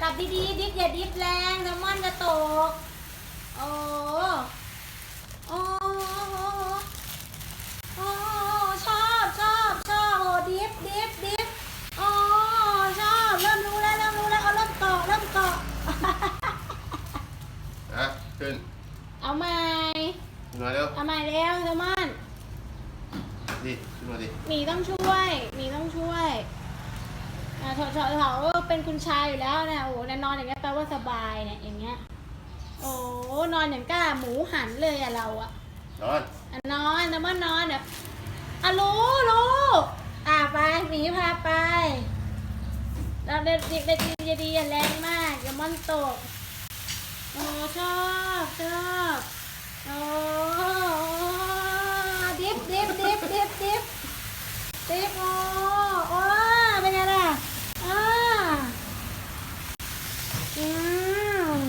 จับดีๆ ดิฟอย่าดิฟแรงแซลมอนจะตก โอ้โอ้โอ้ชอบชอบชอบโอ้ดิฟดิฟดิฟโอ้ชอบเริ่มรู้แล้วเริ่มรู้แล้วเอาเริ่มเกาะเริ่มเกาะอะขึ้นเอาใหม่ขึ้นมาเร็วเอาใหม่เร็วแซลมอนดิขึ้นมาดิหมีต้องช่วยหมีต้องช่วย อ่าเถาเถาเถาเป็นคุณชายอยู่แล้วนะโอ้เนี่ยนอนอย่างเงี้ยแปลว่าสบายเนี่ยอย่างเงี้ย โอ้นอนอย่างกล้าหมูหันเลยอะเราอะนอนอะนอนแต่ว่านอนเดี๋ยวอะรู้รู้อะไปหมีพาไป เราเด็กเด็กเด็กดีอย่าดีอย่าแรงมากอย่ามันตกโอ้ชอบชอบโอ้ดิฟดิฟดิฟดิฟดิฟดิฟโอ้โอ้เป็นไงล่ะอ่าอืม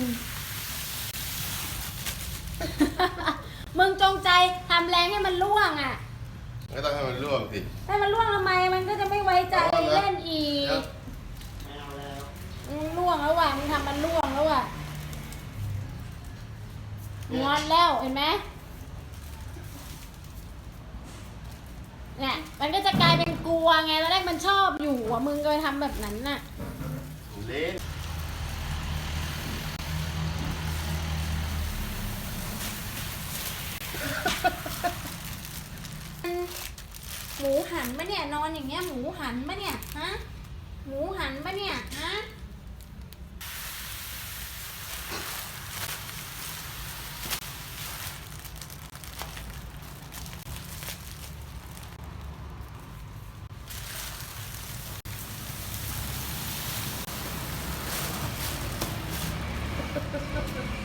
มึงจงใจทำแรงให้มันล่วงอะ ไม่ต้องให้มันร่วงสิให้มันล่วงทำไมมันก็จะไม่ไว้ใจเอาละ เล่นอีกเดี๋ยวไม่เอาแล้วมึงล่วงแล้วว่ะมึงทำมันล่วงแล้วว่ะงอนแล้วเห็นไหมเนี่ยมันก็จะกลายเป็นกลัวไงตอนแรกมันชอบอยู่อะมึงก็ไปทำแบบนั้นน่ะ เล่น หมูหันปะเนี่ยนอนอย่างเงี้ยหมูหันปะเนี่ยฮะหมูหันปะเนี่ยฮะ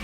เ